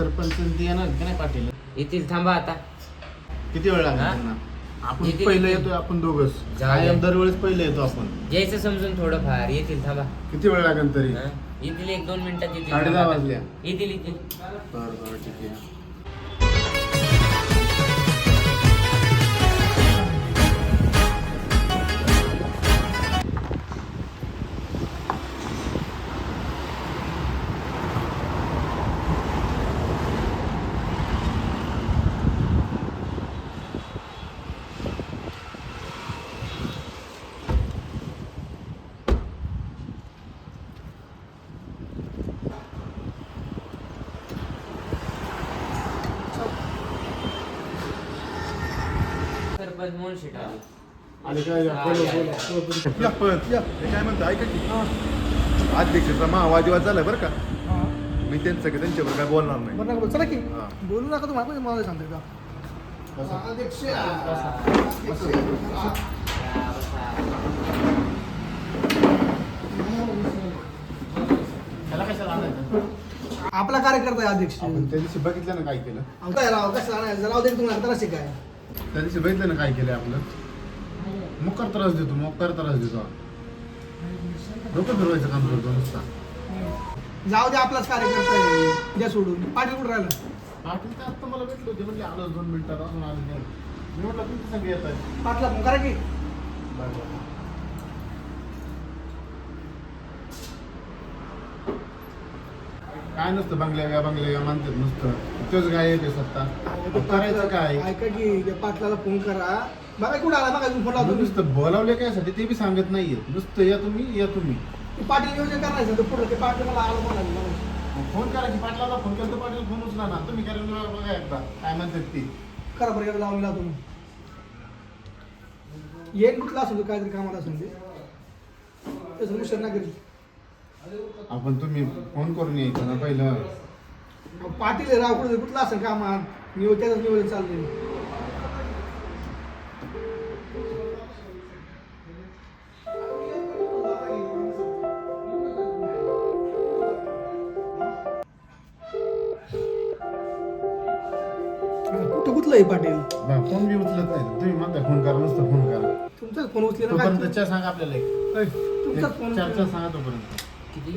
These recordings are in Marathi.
सरपंच ती येणार की नाही पाटील? येथील थांबा आता. किती वेळ हा? त्यांना? आपण पहिलं येतील. येतो आपण दोघच. कायम दरवेळेस पहिले येतो आपण. यायचं समजून थोडं फार येतील थांबा. किती वेळ लागेल तरी? हा? येतील एक दोन मिनिटात येतील. साडे दहा वाजल्या येतील येतील. बरं बरं ठीक आहे. म्हणून शेट आणि काय हा, बोलो, या, बोलो, या. बोलो. या पण हे काय म्हणतो? ऐका की. अध्यक्षाचा महावादिवाद झालाय बरं का? मी त्यांचं की त्यांच्यावर काय बोलणार नाही. बरं नका बोलू. चला की. हा. बोलू नका तुम्हाला पण मला सांगते का? आपला कार्यकर्ता आहे अध्यक्ष. आपण त्या दिवशी बघितलं ना काय केलं? अहो, काय राव कसं आणायचं राव दे तुम्हाला त्याला शिकाय. त्या दिवशी बघितलं ना काय केलं आपलं? मुक्कार त्रास देतो मुक्कार त्रास देतो? डोकं फिरवायचं काम करतो नुसता. जाऊ दे आपलाच कार्यकर्ता आहे. सोडून. पाटील कुठं राहिलं? पाटील तर आता मला भेटलो होते म्हणजे आलो दोन मिनिटात अजून आले नाही. मी म्हटलं तुमची संग येत आहे. पाटला फोन करा की. काय नसतं बंगल्या या बंगल्या या मानतात नुसतं. तोच काय येते सत्ता मग करायचं काय? ऐका की त्या पाटलाला फोन करा. बघा कुठं आला बघा फोन लावतो. तुम्ही नुसतं बोलावले काय साठी ते बी सांगत नाहीये. नुसतं या तुम्ही या तुम्ही. ते पाटील नियोजन करायचं तर पुढं ते पाटील मला आलं मग फोन करा की पाटलाला फोन केला तर पाटील फोन उचला ना तुम्ही करा ना बघा एकदा. काय म्हणतात ती. करा बरं एकदा लावून लावतो मी. येईन कुठला असेल तो काहीतरी कामाला असेल ते तसं मुशर ना करी आपण तुम्ही फोन करून यायचं ना पहिलं. पाटील आहे राव कुठं? कुठला असेल कामात? निवड त्याच निवड चाललंय कुठं कुठलं आहे पाटील? बा, फोन बी उचलत नाही. तुम्ही म्हणता फोन करा नुसतं फोन करा. तुमचाच फोन उचले ना काय? तोपर्यंत चहा सांगा आपल्याला एक. तुमचाच फोन चार चार सांगा तोपर्यंत. किती?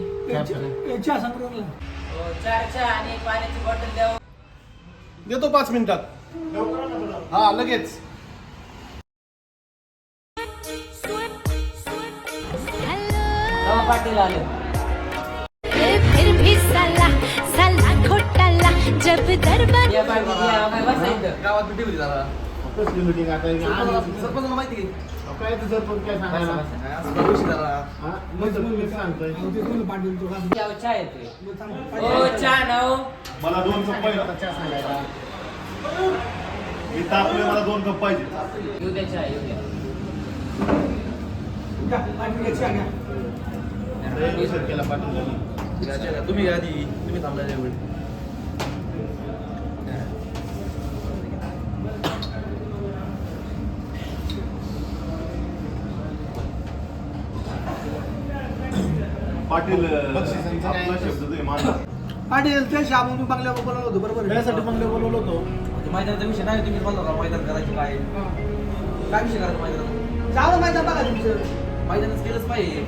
सांगतो ना. हो, चार चहा आणि पाण्याची बॉटल द्या देतो पाच मिनिटात. हा लगेच. पाटील आले. फिर भी साला साला घोटाला जब दरबार गावात मिटिंग होती जरा. कसली meeting आता हे आम्ही- सरपंचाला माहिती की अहो, काय ते सरपंच काय सांगायला. काय असं हा? मग तुम्ही सांगताय अहो, ते कोणी पाटील तो का? या, चहा येतोय. मग सांग, हो पाटील. चहा ना हो. मला दोन कप पाहिजे. सांगायला मी तापले मला दोन कप पाहिजे. येऊ द्या चहा येऊ द्या. घ्या, पाटील घ्या, चहा घ्या. केला पाटील तुम्ही आधी. तुम्ही थांबला त्यावेळी पाटील? आपला शब्द तुम्ही मानला. पाटील त्या तुम्ही बोलवलं होतं बरोबर आहे? त्यासाठी मग बोलवलं होतो. म्हणजे मैदानाचा विषय नाही तुम्ही बोलला का? मैदान करायचं काय? हा. काय विषय करायचं मैदानात? दे मैदान बघा तुमचं. मैदानच केलंच पाहिजे.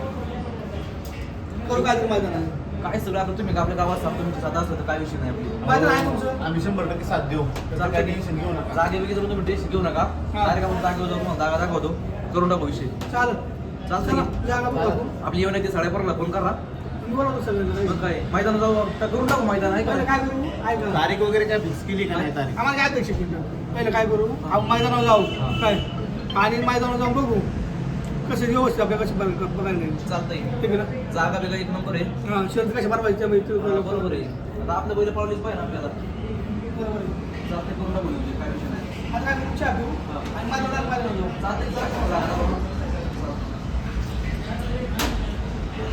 करू काय तरी मैदान आहे. काय सगळं आता तुम्ही आपल्या गावात सांगतो तुमचं साधा असलं तर काय विषय नाही आपली मैदान आहे तुमचं? आम्ही शंभर टक्के साथ देऊ. त्याचं काय टेन्शन घेऊ नका. जागे वगैरे जर तुम्ही टेस्ट घेऊ नका हा. डायरेक्ट आपण जागेवर जागा दाखवतो. करून टाकू विषय. चालेल. चालतं की. आपली येऊन येते साडेबाराला फोन करा. मग काय मैदान जाऊ आता करून टाकू मैदान आहे पहिलं का काय करू? ऐका तारीख वगैरे काय फिक्स केली का नाही तारीख? आम्हाला काय अपेक्षित आहे? पहिलं काय करू? आपण मैदानावर जाऊ. काय? आणि मैदानावर जाऊन बघू. कसं व्यवस्थित आपल्या बघ- बघायला नाही चालतंय. ठीक आहे ना? जागा वेगळा एक नंबर आहे. हा शर्ट कशा माहिती बरोबर. आहे. आता आपलं बैल पावलीच पाहिजे ना आपल्याला. चालतंय करून टाकू म्हणजे काय विषय नाही. आता काय करू? चहा पिऊ? आणि मैदानावर जाऊ चालतंय चालतंय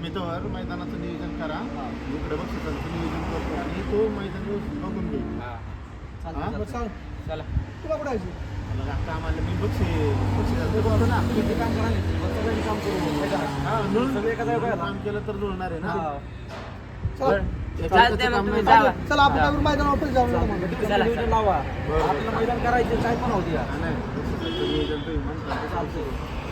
तुम्ही तर मैदानाचं नियोजन करा. इकडे बक्षिसाचं नियोजन करतो आणि तो मैदान व्यवस्थित बघून घेईल. हा? बरं, चाल. चला. तुला कुठं जायचं? मी बक्षीस बक्षिसाचं बघतो ना. किती काम करायला सगळ्यांनी काम करू हा, मिळून सगळे एका जागेवर काम केलं तर जुळणार आहे ना? चला. त्याच्यात चालतंय त्याचं मग काम तुम्ही नाही. जावा. चला आपण काय करू मैदानावर पण जाऊ नका मग. चला, नियोजन लावा. आपलं मैदान करायचं काय पण होती हा, नाही, बक्षिसाचं नियोजन तुम्ही म्हणता. चालतंय. आपलं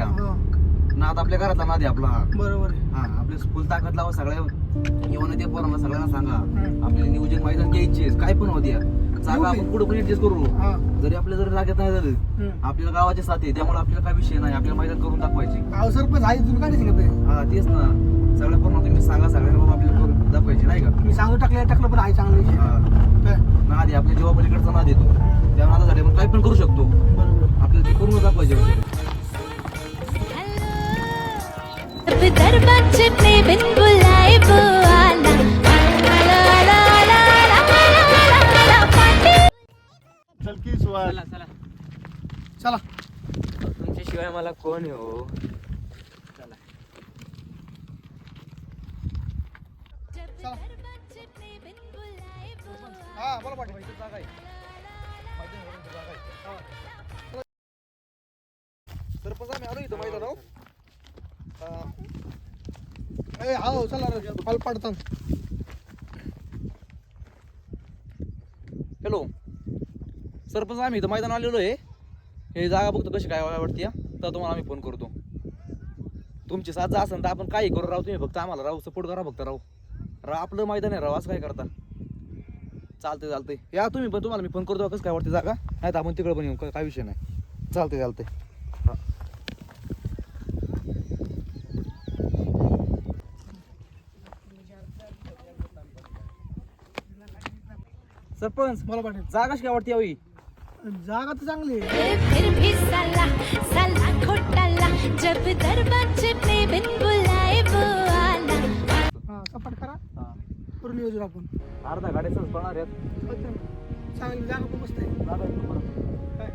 या हा, नाद आपल्या घरातला नाद आहे आपला हा. बरोबर आहे. हा आपले फुल ताकद लावा सगळ्या येऊन ते पोरांना सगळ्यांना सांगा. आपल्याला नियोजन मैदान घ्यायचे काय पण होत्या जागा आपण पुढे पण ऍडजस्ट करू. हा. जरी आपल्या जरी जागेत नाही झालं हम्म. आपल्याला गावाचे साथ आहे. त्यामुळे आपल्याला काय विषय नाही. आपल्याला मैदान करून दाखवायचे. अहो, सरपंच आहे तुम्ही काय नाही सांगत आहे? हा तेच ना. सगळ्या पोरांना तुम्ही सांगा. सगळ्यांना बाबा आपल्याला करून दाखवायचे नाही का? मी सांगू टाकलं टाकलं पण आहे चांगलं विषय. हा. काय? नाद आहे. आपल्या जीवा पलीकडचा नाद येतो त्या नादासाठी आपण काय पण करू शकतो. बरोबर. आपल्याला ते करून दाखवायचे. दरबारचे बिन बुलाय बुवाला चलकी चला चला चला. मला कोण हो? चला. सरपंच आम्ही आलो इथं मैदानावर. हा चला पाल पाडतात हॅलो सरपंच आम्ही इथं मैदान आलेलो आहे. हे जागा बघतो कशी काय वाटते तर तुम्हाला आम्ही फोन करतो. तुमची साथ जर असेल तर आपण काही करू राहू तुम्ही फक्त आम्हाला राहू सपोर्ट करा फक्त राहू राह आपलं मैदान आहे राव असं काय करता? चालते चालते या तुम्ही पण तुम्हाला मी फोन करतो कसं काय वाटते जागा? नाही तर आपण तिकडे पण येऊ काय विषय नाही. चालते चालते सरपंच बोला पाटील जागा कशी काय वाटते यावी जागा तर चांगली आहे. फिर भी साला साला घोटाला जब दरबार चटने बिन बुलाए वो आला। हा सपाट करा. हा. करून नियोजन आपण. अर्धा गाड्या सहज पळणार आहेत. चांगली जागा पण मस्त आहे. जागा. काय?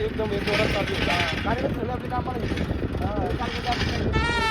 असे एकदम एक वरात चालू कार्यक्रम झाले आपले कामाला कार्यक्रम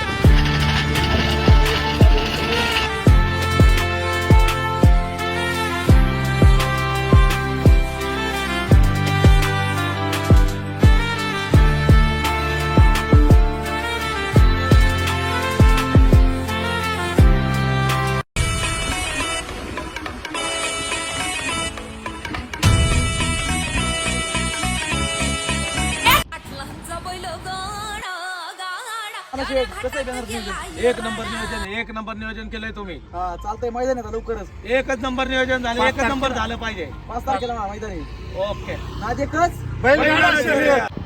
नंबर नियोजन एक नंबर नियोजन केलंय तुम्ही. हा चालतंय मैदान आहे आता लवकरच. एकच नंबर नियोजन झालं एकच नंबर झालं पाहिजे. पाच तारखेला ना मैदान. आहे ओके. नाद एकच बैलगाडा शर्यत.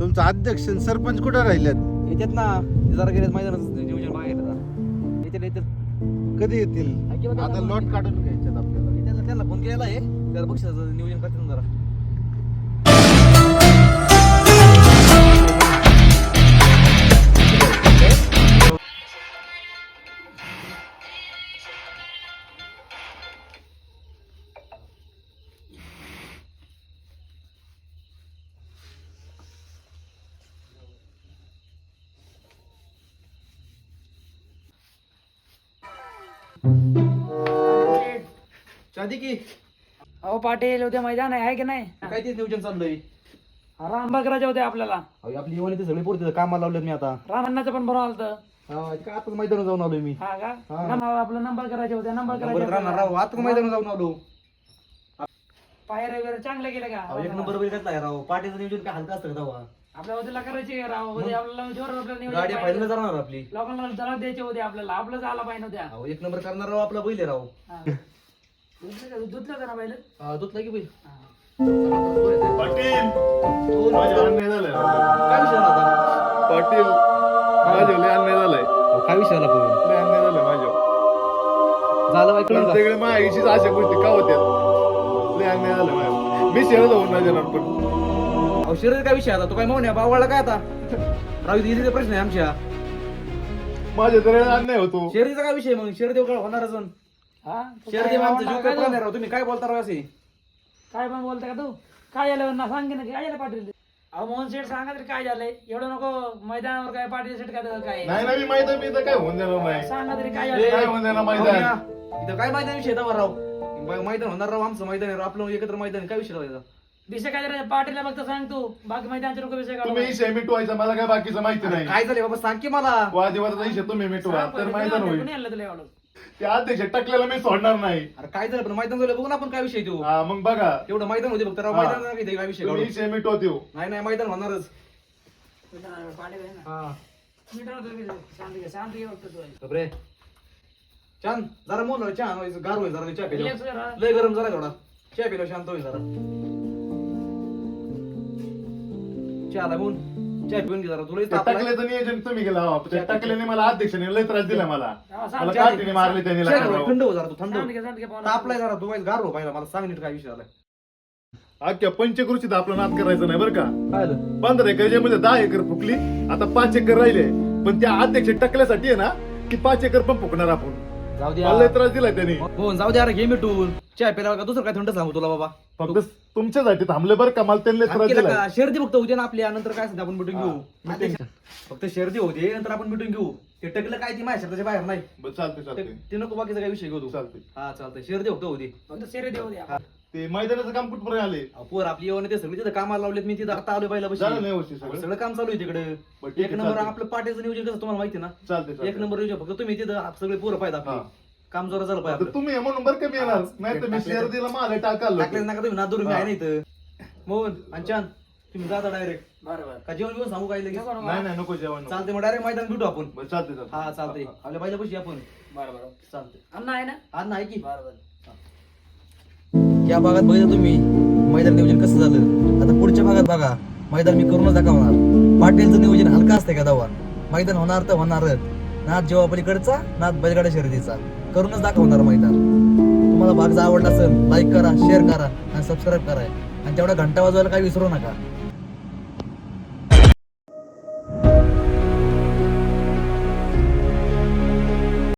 तुमचा अध्यक्ष आणि सरपंच कुठे राहिल्यात येतात ना जरा गेले मैदानाचं नियोजन बघायला. जरा. येतात येतात. कधी येतील? आता. लॉट काढून घ्यायच्यात आपल्याला. त्यांना त्यांना फोन केलेला आहे. त्याला बक्षिसाचं नियोजन करते ना जरा. शादी की? अहो पाटील उद्या मैदान आहे आहे की नाही? काय तेच नियोजन चाललंय? राम बकराचे होते आपल्याला. अहो, आपली येऊन ते सगळे पोरते कामाला लावलेत मी आता. रामांनाचं पण बरं आलं हा, आता मैदानावर जाऊन आलोय मी. हा का? नंबर- आपलं नंबर करायचे होते नंबर करायचे राहणार होते. राव आता मैदानावर जाऊन आलो. पायऱ्या वगैरे चांगले गेले का? अहो, एक नंबर वगैरे कसला राव? पाटीचं नियोजन काय हलका असतं का तेव्हा? आपल्या वतीला करायचे राव. उद्या आपल्याला जोर आपल्याला नियोजन गाडी पाहिजे. फायनल जाणार आपली. लोकांना जरा द्यायचे होते आपल्याला. आपलं झाला पाहिजे अहो, एक नंबर करणार राव आपला बैल आहे राव. हा. धुतलं का- धुतलं का ना पहिले हा, दुधला की बैल. पाटील. माझ्या अन्याय झालाय. काय विषय आला आता? पाटील माझ्या लय अन्याय झालाय. अहो, काय विषय आला पण लय अन्याय झालाय माझ्या. झालं बाई कळलं का? माझ्या आईशीच अशा गोष्टी का होत्या? लय अन्याय झालाय माझ्या. मी होऊन नाही देणार पण. अहो शरीर काय विषय आता? तो काय मावण्या बावळला काय आता? राव इथे प्रश्न आहे आमच्या. माझ्या तर अन्याय होतो. शरीरचा काय विषय मग? शरीर काय होणारच हा? तू शरीर काय आमचं जीव काय काय बोलणार राव तुम्ही काय बोलता राव असे? काय पण बोलता का तू? काय झालं? ना सांग ना काय झालं पाटील अहो मोहन शेठ सांगा तरी काय झालंय? एवढं नको मैदानावर काय पाटील शेठ काय काय? नाही ना मी मैदान मी तर काय होऊन देणार नाही. सांगा तरी काय काय झालं होऊन देणार मैदान? इथं काय मैदान विषय दावा राव? मै- मैदान होणार राव आमचं मैदान आहे राव. आपलं एकत्र मैदान आहे. काय विषय राव याचा? विषय काय झालं पाटीलला फक्त सांग तू बाकी मैदानचे लोक विषय काढू तुम्ही इशे मिटवायचा मला काय बाकीचं माहिती नाही काय झालं बाबा सांग की मला वादिवादाचा इशे तुम्ही मिटवा सांग तर मैदान कोणी होईल आणलं तुला एवढं? ते अध्यक्ष टाकलेला मी सोडणार नाही अरे काय झालं पण मैदान झालं बघू ना आपण काय विषय देऊ हा मग बघा एवढं मैदान होते फक्त राव हा. मैदान नाही काय विषय तुम्ही काढू. इशे मिटवतो नाही नाही मैदान होणारच पाटील आहे ना. हा तुम्ही. शांत घे, शांत घे फक्त तू. बापरे छान जरा मोल छान व्हायचं गार होईल जरा चहा पिलो जरा. लय गरम जरा थोडा चहा पिलो शांत होईल जरा चहाला बोल चहा पिऊन घे जरा तुला ते टाकल्याचं नियोजन तुम्ही केलं हो. ते टाकल्याने मला अध्यक्षाने लय त्रास दिला मला. हा, सांग, मला चहा काठीने मारले त्यांनी चहा. थंड हो जरा तू थंड हो. तापलाय जरा तू गार हो पाहिला मला सांग नीट काय विषय आलाय अख्ख्या पंचकृषीत आपला नाद करायचा नाही बरं का? काय पंधरा एकरमध्ये दहा एकर फुकली आता पाच एकर राहिले. पण त्या अध्यक्ष टाकल्यासाठी आहे ना की पाच एकर पण फुकणार आपण. जाऊ मला लय द्या त्रास दिलाय त्यांनी. हो जाऊ द्या अरे घे मिटून. चहा प्यायला का दुसरं काय थंड सांगू तुला बाबा? फक्त तुमच्यासाठी थांबले बरं का? मला त्यांनी लय त्रास केलं दिलाय. का शर्दी फक्त होते ना आपल्या नंतर काय सध्या आपण मिटून घेऊ? फक्त शर्दी होते नंतर आपण मिटून घेऊ. ते टकलं काय ती माझ्या शब्दाच्या बाहेर नाही. बरं, चालतंय ते नको बाकीचा काय विषय घेऊ तू. चालतंय. हा चालतंय. शर्दी फक्त होते फक्त शेरे देऊ द्या ते मैदानाचं काम कुठपर्यंत आले अहो, पोर आपली येऊन ते सगळे तिथं कामाला लावलेत मी तिथं आता आलो पहिला झालं नाही व्यवस्थित सगळं? सगळं काम चालू आहे तिकडे. ठीक एक आहे, नंबर चालतंय. आपलं पाट्याचं नियोजन कसं तुम्हाला माहिती ना? चालतंय एक. नंबर नियोजन फक्त तुम्ही तिथं सगळे पोरं पाहिजे हा. काम जोरा झालं तर पाहिजे तुम्ही हे म्हणून बरं कमी येणार? नाही तर मी शेअर दिला मला टाकाल टाकले नका तुम्ही? नादूर मी आहे ना इथं. मोहन आणि चांद तुम्ही जाता डायरेक्ट बरोबर का जेवण घेऊन सांगू काय लगेच? नाही नाही नको जेवण नको. चालते मग डायरेक्ट मैदान भेटू आपण. बरं, चालतंय चालतंय. हा चालतंय. आपल्या पहिल्या पैसे आपण. बरोबर चालतंय. अण्णा आहे ना? आज नाही की. बरोबर या भागात बघितलं तुम्ही मैदान नियोजन कसं झालं? आता पुढच्या भागात बघा मैदान मी करूनच दाखवणार. पाटीलचं नियोजन हलका असतंय का दावा? मैदान होणार तर होणारच. नाद जेव्हा पलीकडचा नाद बैलगाडा शर्यतीचा. करूनच दाखवणार मैदान. तुम्हाला भाग जर आवडला असेल लाईक करा शेअर करा आणि सबस्क्राईब करा. आणि तेवढा घंटा वाजवायला काही विसरू नका.